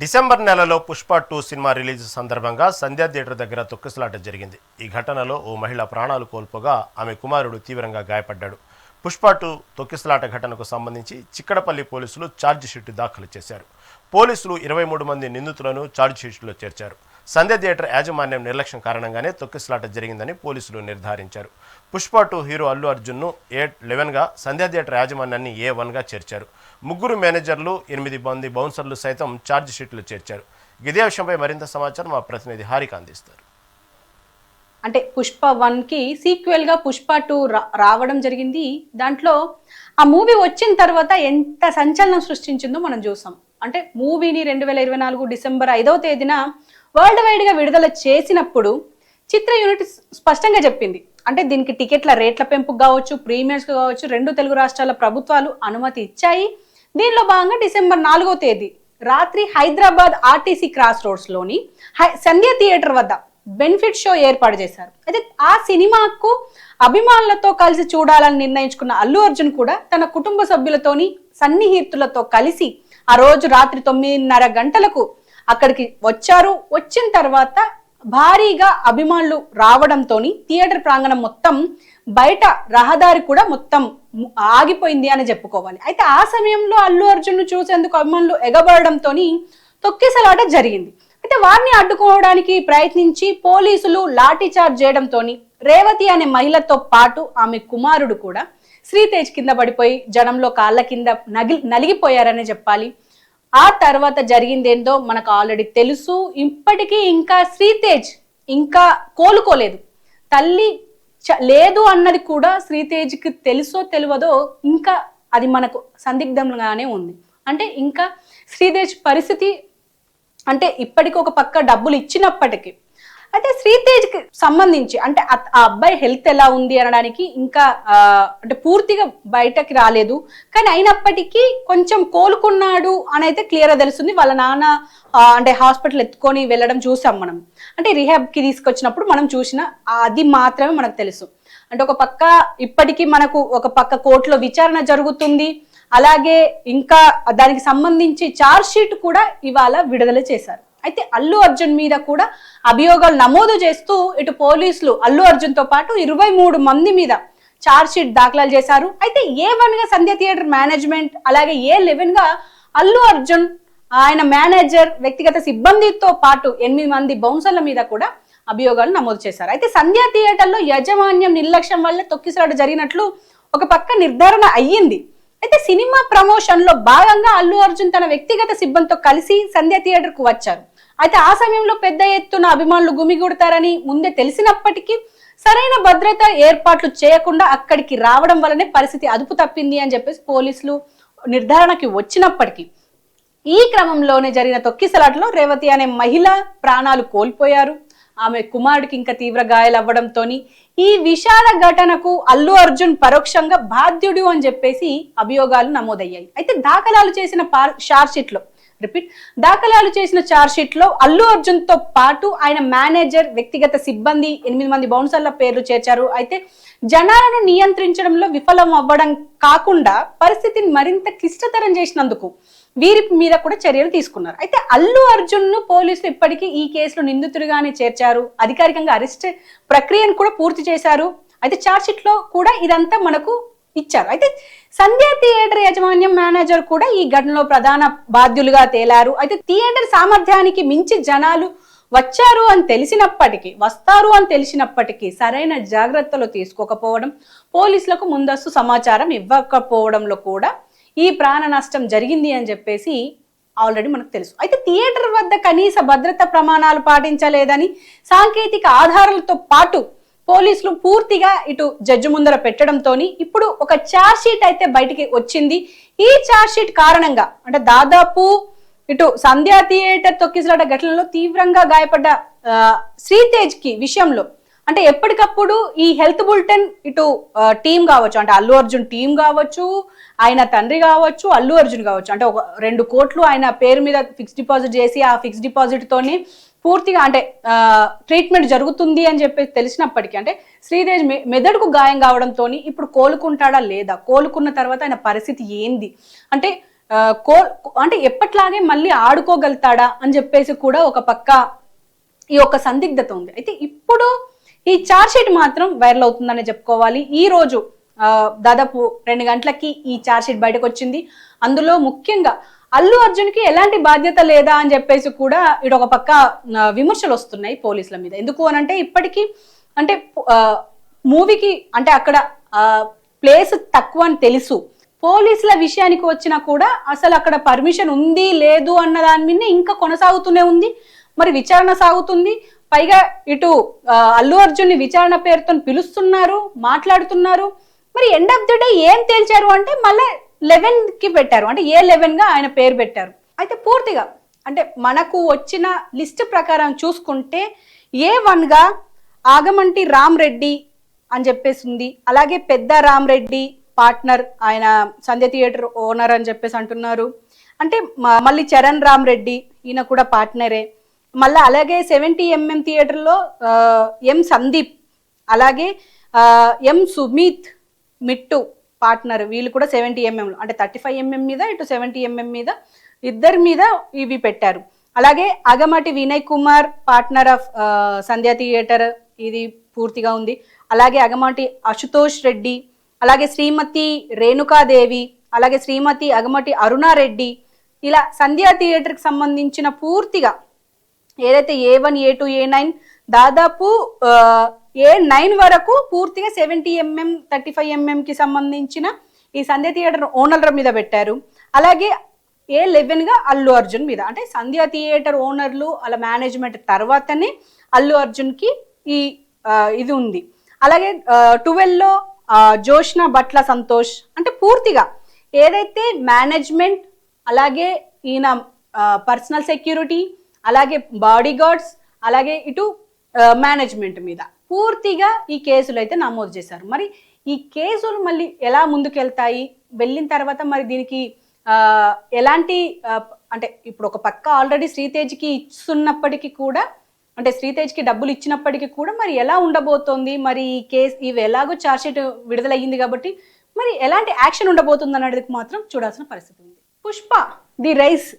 December నెలలో Pushpa two cinema release సందర్భంగా సంధ్యా theatre దగ్గర తొక్కిసలాట జరిగింది. ఈ ఘటనలో ఓ మహిళ ప్రాణాలు కోల్పోగా ఆమె కుమారుడు తీవ్రంగా గాయపడ్డాడు. పుష్ప టూ తొక్కిసలాట ఘటనకు సంబంధించి చిక్కడపల్లి పోలీసులు ఛార్జ్ షీట్ దాఖలు చేశారు. పోలీసులు ఇరవై మూడు మంది నిందితులను ఛార్జ్ షీట్లో చేర్చారు. సంధ్య థియేటర్ యాజమాన్యం నిర్లక్ష్యం కారణంగానే తొక్కిసలాట జరిగిందని పోలీసులు నిర్ధారించారు. పుష్ప టూ హీరో అల్లు అర్జున్ను ఏ లెవెన్గా సంధ్య థియేటర్ యాజమాన్యాన్ని ఏ వన్గా చేర్చారు. ముగ్గురు మేనేజర్లు ఎనిమిది మంది బౌన్సర్లు సైతం ఛార్జ్ షీట్లు చేర్చారు. ఇదే విషయంపై మరింత సమాచారం మా ప్రతినిధి హారిక అందిస్తారు. అంటే పుష్ప వన్కి సీక్వెల్గా పుష్ప టూ రావడం జరిగింది. దాంట్లో ఆ మూవీ వచ్చిన తర్వాత ఎంత సంచలనం సృష్టించిందో మనం చూసాం. అంటే మూవీని రెండు వేల ఇరవై నాలుగు డిసెంబర్ ఐదవ తేదీన వరల్డ్ వైడ్గా విడుదల చేసినప్పుడు చిత్ర యూనిట్ స్పష్టంగా చెప్పింది. అంటే దీనికి టికెట్ల రేట్ల పెంపు కావచ్చు ప్రీమియర్స్ కావచ్చు రెండు తెలుగు రాష్ట్రాల ప్రభుత్వాలు అనుమతి ఇచ్చాయి. దీనిలో భాగంగా డిసెంబర్ నాలుగో తేదీ రాత్రి హైదరాబాద్ ఆర్టీసీ క్రాస్ రోడ్స్లోని హై- సంధ్య థియేటర్ వద్ద బెనిఫిట్ షో ఏర్పాటు చేశారు. అయితే ఆ సినిమాకు అభిమానులతో కలిసి చూడాలని నిర్ణయించుకున్న అల్లు అర్జున్ కూడా తన కుటుంబ సభ్యులతోని సన్నిహితులతో కలిసి ఆ రోజు రాత్రి తొమ్మిదిన్నర గంటలకు అక్కడికి వచ్చారు. వచ్చిన తర్వాత భారీగా అభిమానులు రావడంతో థియేటర్ ప్రాంగణం మొత్తం బయట రహదారి కూడా మొత్తం ఆగిపోయింది అని చెప్పుకోవాలి. అయితే ఆ సమయంలో అల్లు అర్జున్ను చూసేందుకు అభిమానులు ఎగబడడంతో తొక్కిసలాట జరిగింది. అయితే వారిని అడ్డుకోవడానికి ప్రయత్నించి పోలీసులు లాఠీ చార్జ్ చేయడంతో రేవతి అనే మహిళతో పాటు ఆమె కుమారుడు కూడా శ్రీతేజ్ కింద పడిపోయి జనంలో కాళ్ళ కింద నగి నలిగిపోయారనే చెప్పాలి. ఆ తర్వాత జరిగిందేందో మనకు ఆల్రెడీ తెలుసు. ఇప్పటికీ ఇంకా శ్రీతేజ్ ఇంకా కోలుకోలేదు. తల్లి చ- లేదు అన్నది కూడా శ్రీతేజ్కి తెలుసో తెలియదో ఇంకా అది మనకు సందిగ్ధంగానే ఉంది. అంటే ఇంకా శ్రీతేజ్ పరిస్థితి అంటే ఇప్పటికి ఒక పక్క డబ్బులు ఇచ్చినప్పటికీ అయితే శ్రీతేజ్కి సంబంధించి అంటే ఆ- అబ్బాయి హెల్త్ ఎలా ఉంది అనడానికి ఇంకా అంటే పూర్తిగా బయటకి రాలేదు. కానీ అయినప్పటికీ కొంచెం కోలుకున్నాడు అని అయితే క్లియర్గా తెలుస్తుంది. వాళ్ళ నాన్న అంటే హాస్పిటల్ ఎత్తుకొని వెళ్ళడం చూసాం మనం. అంటే రిహాబ్కి తీసుకొచ్చినప్పుడు మనం చూసిన అది మాత్రమే మనకు తెలుసు. అంటే ఒక పక్క ఇప్పటికీ మనకు ఒక పక్క కోర్టులో విచారణ జరుగుతుంది. అలాగే ఇంకా దానికి సంబంధించి చార్జ్ షీట్ కూడా ఇవాళ విడుదల చేశారు. అయితే అల్లు అర్జున్ మీద కూడా అభియోగాలు నమోదు చేస్తూ ఇటు పోలీసులు అల్లు అర్జున్తో పాటు ఇరవై మూడు మంది మీద చార్జ్షీట్ దాఖలు చేశారు. అయితే ఏ వన్గా సంధ్య థియేటర్ మేనేజ్మెంట్ అలాగే ఏ లెవెన్గా అల్లు అర్జున్ ఆయన మేనేజర్ వ్యక్తిగత సిబ్బందితో పాటు ఎనిమిది మంది బౌన్సర్ల మీద కూడా అభియోగాలు నమోదు చేశారు. అయితే సంధ్యా థియేటర్లో యజమాన్యం నిర్లక్ష్యం వల్ల తొక్కిసలాట జరిగినట్లు ఒక పక్క నిర్ధారణ అయ్యింది. అయితే సినిమా ప్రమోషన్లో భాగంగా అల్లు అర్జున్ తన వ్యక్తిగత సిబ్బందితో కలిసి సంధ్య థియేటర్కు వచ్చారు. అయితే ఆ సమయంలో పెద్ద ఎత్తున అభిమానులు గుమిగూడతారని ముందే తెలిసినప్పటికీ సరైన భద్రత ఏర్పాట్లు చేయకుండా అక్కడికి రావడం వల్లనే పరిస్థితి అదుపు తప్పింది అని చెప్పేసి పోలీసులు నిర్ధారణకి వచ్చినప్పటికీ ఈ క్రమంలోనే జరిగిన తొక్కిసలాటలో రేవతి అనే మహిళ ప్రాణాలు కోల్పోయారు. ఆమె కుమారుడికి ఇంకా తీవ్ర గాయాలవ్వడంతో ఈ విషాద ఘటనకు అల్లు అర్జున్ పరోక్షంగా బాధ్యుడు అని చెప్పేసి అభియోగాలు నమోదయ్యాయి. అయితే దాఖలాలు చేసిన షార్ట్లో రిపీట్ దాఖలాలు చేసిన చార్జ్ షీట్లో అల్లు అర్జున్తో పాటు ఆయన మేనేజర్ వ్యక్తిగత సిబ్బంది ఎనిమిది మంది బౌన్సర్ల పేర్లు చేర్చారు. అయితే జనాలను నియంత్రించడంలో విఫలం అవ్వడం కాకుండా పరిస్థితిని మరింత క్లిష్టతరం చేసినందుకు వీరి మీద కూడా చర్యలు తీసుకున్నారు. అయితే అల్లు అర్జున్ను పోలీసులు ఇప్పటికీ ఈ కేసులో నిందితుడిగానే చేర్చారు. అధికారికంగా అరెస్ట్ ప్రక్రియను కూడా పూర్తి చేశారు. అయితే చార్జ్లో కూడా ఇదంతా మనకు ఇచ్చారు. అయితే సంధ్యా థియేటర్ యాజమాన్యం మేనేజర్ కూడా ఈ ఘటనలో ప్రధాన బాధ్యులుగా తేలారు. అయితే థియేటర్ సామర్థ్యానికి మించి జనాలు వచ్చారు అని తెలిసినప్పటికీ వస్తారు అని తెలిసినప్పటికీ సరైన జాగ్రత్తలు తీసుకోకపోవడం పోలీసులకు ముందస్తు సమాచారం ఇవ్వకపోవడంలో కూడా ఈ ప్రాణ నష్టం జరిగింది అని చెప్పేసి ఆల్రెడీ మనకు తెలుసు. అయితే థియేటర్ వద్ద కనీస భద్రత ప్రమాణాలు పాటించలేదని సాంకేతిక ఆధారాలతో పాటు పోలీసులు పూర్తిగా ఇటు జడ్జి ముందర పెట్టడంతో ఇప్పుడు ఒక చార్జ్ షీట్ అయితే బయటికి వచ్చింది. ఈ చార్జ్ షీట్ కారణంగా అంటే దాదాపు ఇటు సంధ్యా థియేటర్ తొక్కిసలాట ఘటనలో తీవ్రంగా గాయపడ్డ శ్రీతేజ్కి విషయంలో అంటే ఎప్పటికప్పుడు ఈ హెల్త్ బులెటిన్ ఇటు టీం కావచ్చు అంటే అల్లు అర్జున్ టీం కావచ్చు ఆయన తండ్రి కావచ్చు అల్లు అర్జున్ కావచ్చు. అంటే ఒక రెండు కోట్లు ఆయన పేరు మీద ఫిక్స్ డిపాజిట్ చేసి ఆ ఫిక్స్ డిపాజిట్ తోని పూర్తిగా అంటే ట్రీట్మెంట్ జరుగుతుంది అని చెప్పి తెలిసినప్పటికీ అంటే శ్రీదేవి మెదడుకు గాయం కావడంతో ఇప్పుడు కోలుకుంటాడా లేదా? కోలుకున్న తర్వాత ఆయన పరిస్థితి ఏంది? అంటే కో అంటే ఎప్పట్లాగే మళ్ళీ ఆడుకోగలుగుతాడా అని చెప్పేసి కూడా ఒక పక్క ఈ యొక్క సందిగ్ధత ఉంది. అయితే ఇప్పుడు ఈ చార్జ్ షీట్ మాత్రం వైరల్ అవుతుందని చెప్పుకోవాలి. ఈ రోజు దాదాపు రెండు గంటలకి ఈ చార్జ్ షీట్ బయటకు వచ్చింది. అందులో ముఖ్యంగా అల్లు అర్జున్కి ఎలాంటి బాధ్యత లేదా అని చెప్పేసి కూడా ఇటు ఒక పక్క విమర్శలు వస్తున్నాయి పోలీసుల మీద. ఎందుకు అని అంటే ఇప్పటికీ అంటే మూవీకి అంటే అక్కడ ప్లేస్ తక్కువ అని తెలుసు. పోలీసుల విషయానికి వచ్చినా కూడా అసలు అక్కడ పర్మిషన్ ఉంది లేదు అన్న దాని మీద ఇంకా కొనసాగుతూనే ఉంది. మరి విచారణ సాగుతుంది. పైగా ఇటు అల్లు అర్జున్ని విచారణ పేరుతో పిలుస్తున్నారు మాట్లాడుతున్నారు. మరి ఎండ్ ఆఫ్ ది డే ఏం తేల్చారు అంటే మళ్ళీ లెవెన్కి పెట్టారు. అంటే ఏ లెవెన్గా ఆయన పేరు పెట్టారు. అయితే పూర్తిగా అంటే మనకు వచ్చిన లిస్ట్ ప్రకారం చూసుకుంటే ఏ వన్గా ఆగమంటి రామ్ రెడ్డి అని చెప్పేసి ఉంది. అలాగే పెద్ద రామ్ రెడ్డి పార్ట్నర్ ఆయన సంధ్య థియేటర్ ఓనర్ అని చెప్పేసి అంటున్నారు. అంటే మళ్ళీ చరణ్ రామ్ రెడ్డి ఈయన కూడా పార్ట్నరే. మళ్ళీ అలాగే సెవెంటీ ఎంఎం థియేటర్లో ఎం సందీప్ అలాగే ఎం సుమిత్ మిట్టు పార్ట్నర్ వీళ్ళు కూడా సెవెంటీ ఎంఎం అంటే థర్టీ ఫైవ్ ఎంఎం మీద ఇటు సెవెంటీ ఎంఎం మీద ఇద్దరి మీద ఇవి పెట్టారు. అలాగే Agamati Vinay Kumar partner of Sandhya theatre ఇది పూర్తిగా ఉంది. అలాగే అగమటి అశుతోష్ రెడ్డి అలాగే శ్రీమతి రేణుకాదేవి అలాగే శ్రీమతి అగమటి అరుణారెడ్డి ఇలా సంధ్యా థియేటర్కి సంబంధించిన పూర్తిగా ఏదైతే A one A two A nine దాదాపు ఏ నైన్ వరకు పూర్తిగా సెవెంటీ ఎంఎం థర్టీ ఫైవ్ ఎంఎంకి సంబంధించిన ఈ సంధ్య థియేటర్ ఓనర్ల మీద పెట్టారు. అలాగే ఏ లెవెన్గా అల్లు అర్జున్ మీద. అంటే సంధ్య థియేటర్ ఓనర్లు అలా మేనేజ్మెంట్ తర్వాతనే అల్లు అర్జున్కి ఈ ఇది ఉంది. అలాగే ట్వెల్వ్లో జోష్న బట్ల సంతోష్. అంటే పూర్తిగా ఏదైతే మేనేజ్మెంట్ అలాగే ఈయన పర్సనల్ సెక్యూరిటీ అలాగే బాడీ గార్డ్స్ అలాగే ఇటు మేనేజ్మెంట్ మీద. పూర్తిగా ఈ కేసులు అయితే నమోదు చేశారు. మరి ఈ కేసులు మళ్ళీ ఎలా ముందుకెళ్తాయి? వెళ్ళిన తర్వాత మరి దీనికి ఎలాంటి అంటే ఇప్పుడు ఒక పక్క ఆల్రెడీ శ్రీతేజ్కి ఇస్తున్నప్పటికీ కూడా అంటే శ్రీతేజ్కి డబ్బులు ఇచ్చినప్పటికీ కూడా మరి ఎలా ఉండబోతోంది? మరి ఈ కేసు ఇవి ఎలాగో ఛార్జ్షీట్ విడుదలయ్యింది కాబట్టి మరి ఎలాంటి యాక్షన్ ఉండబోతుంది అనేది మాత్రం చూడాల్సిన పరిస్థితి ఉంది. Pushpa the rise.